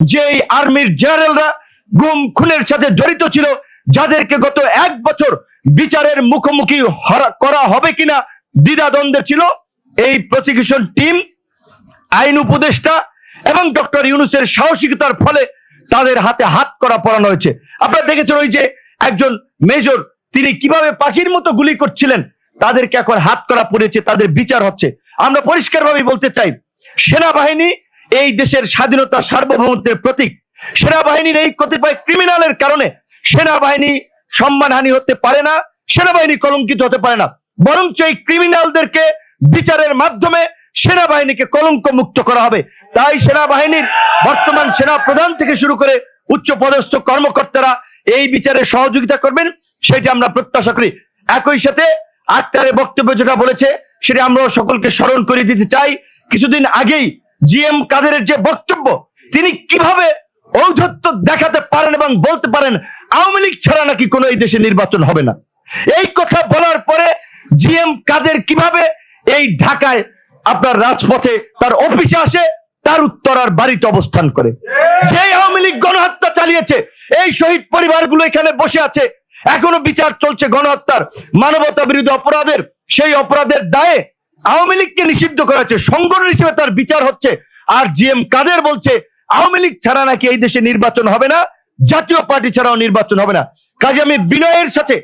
যে আর্মির জেনারেলরা গুম, খুনের সাথে জড়িত ছিল, যাদেরকে গত এক বছর বিচারের মুখোমুখি করা হবে কিনা দ্বিধাদ্বন্দ্বে ছিল এই প্রসিকিউশন টিম আইন উপদেষ্টা এবং ডক্টর ইউনুসের সাহসিকতার ফলে তাদের হাতে হাত করা পড়ানো হয়েছে। আপনারা দেখেছেন ওই যে একজন মেজর, তিনি কীভাবে পাখির মতো গুলি করছিলেন, তাদেরকে এখন হাত করা পড়েছে, তাদের বিচার হচ্ছে। আমরা পরিষ্কারভাবে বলতে চাই, সেনাবাহিনী এই দেশের স্বাধীনতা সার্বভৌমত্বের প্রতীক। সেনাবাহিনীর এই কতিপয় ক্রিমিনালের কারণে সেনাবাহিনী সম্মানহানি হতে পারে না, সেনাবাহিনী কলঙ্কিত হতে পারে না। বরঞ্চ এই ক্রিমিনালদেরকে বিচারের মাধ্যমে সেনাবাহিনীকে কলঙ্ক মুক্ত করা হবে। তাই সেনাবাহিনীর বর্তমান সেনা প্রধান থেকে শুরু করে উচ্চ পদস্থ কর্মকর্তারা এই বিচারে সহযোগিতা করবেন, সেটা আমরা প্রত্যাশা করি। একই সাথে আক্তারের বক্তব্য যেটা বলেছে, সেটা আমরা সকলকে স্মরণ করে দিতে চাই। কিছুদিন আগেই জিএম কাদেরের যে বক্তব্য, তিনি কীভাবে ঔদ্ধত্য দেখাতে পারেন এবং বলতে পারেন, আওয়ামী লীগ ছাড়া নাকি কোনো এই দেশে নির্বাচন হবে না? এই কথা বলার পরে জিএম কাদের কীভাবে এই ঢাকায় আপনার রাজপথে তার অফিসে আসে, তার উত্তরার বাড়িতে অবস্থান করে। যে আওয়ামী লীগ গণহত্যা চালিয়েছে, এই শহীদ পরিবারগুলো এখানে বসে আছে, এখনও বিচার চলছে গণহত্যার মানবতা বিরোধী অপরাধের, সেই অপরাধের দায়ে আওয়ামী লীগকে নিষিদ্ধ করা হচ্ছে সংগঠন হিসেবে তার বিচার হচ্ছে। আর জি এম কাদের বলছে, আওয়ামী লীগ ছাড়া নাকি এই দেশে নির্বাচন হবে না, জাতীয় পার্টি ছাড়াও নির্বাচন হবে না। কাজে আমি বিনয়ের সাথে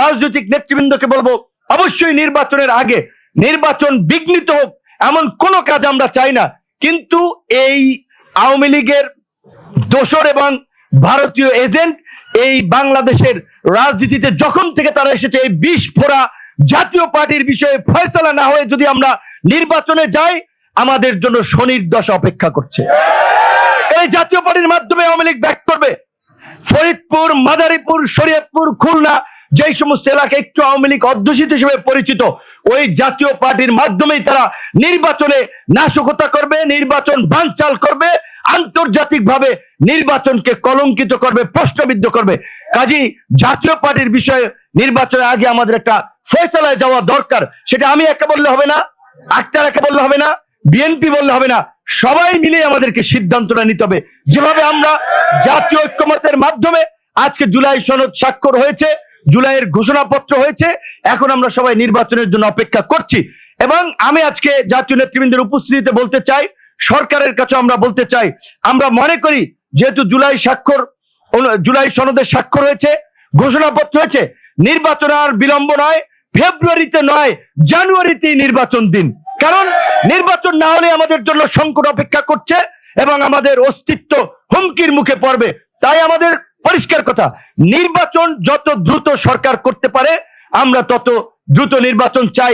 রাজনৈতিক নেতৃবৃন্দকে বলব, অবশ্যই নির্বাচনের আগে নির্বাচন বিঘ্নিত হোক, এমন কোনো কাজ আমরা চাই না। কিন্তু এই আওয়ামী লীগের দোসর এবং ভারতীয় এজেন্ট এই বাংলাদেশের রাজনীতিতে যখন থেকে তারা এসেছে, এই বিষ ফোড়া জাতীয় পার্টির বিষয়ে ফয়সলা না হয়ে যদি আমরা নির্বাচনে যাই, আমাদের জন্য শনির অপেক্ষা করছে। এই জাতীয় পার্টির মাধ্যমে আওয়ামী লীগ ব্যাক করবে। ফরিদপুর, মাদারীপুর, শরীয়তপুর, খুলনা, যেই সমস্ত এলাকা একটু আওয়ামী লীগ অধ্যুষিত হিসেবে পরিচিত ওই জাতীয় পার্টির মাধ্যমেই তারা নির্বাচনে নাশকতা করবে, নির্বাচন বানচাল করবে, আন্তর্জাতিকভাবে নির্বাচনকে কলঙ্কিত করবে, প্রশ্নবিদ্ধ করবে। কাজী, জাতীয় পার্টির বিষয়ে নির্বাচনের আগে আমাদের একটা ফয়সলায় যাওয়া দরকার, সেটা আমি একা বললে হবে না, আক্তার একা বললে হবে না বিএনপি বললে হবে না, সবাই মিলে আমাদেরকে সিদ্ধান্তটা নিতে হবে। যেভাবে আমরা জাতীয় ঐক্যমতের মাধ্যমে আজকে জুলাই সনদ স্বাক্ষর হয়েছে জুলাইয়ের ঘোষণাপত্র হয়েছে। এখন আমরা সবাই নির্বাচনের জন্য অপেক্ষা করছি। এবং আমি আজকে জাতীয় নেতৃবৃন্দের উপস্থিতিতে বলতে চাই, সরকারের কাছে আমরা বলতে চাই, আমরা মনে করি যেহেতু জুলাই স্বাক্ষর জুলাই সনদের স্বাক্ষর হয়েছে, ঘোষণাপত্র হয়েছে, নির্বাচন আর বিলম্ব নয়, ফেব্রুয়ারিতে নয়, জানুয়ারিতেই নির্বাচন দিন। কারণ নির্বাচন না হলে আমাদের জন্য সংকট অপেক্ষা করছে এবং আমাদের অস্তিত্ব হুমকির মুখে পড়বে। তাই আমাদের পরিষ্কার কথা নির্বাচন যত দ্রুত সরকার করতে পারে আমরা তত দ্রুত নির্বাচন চাই।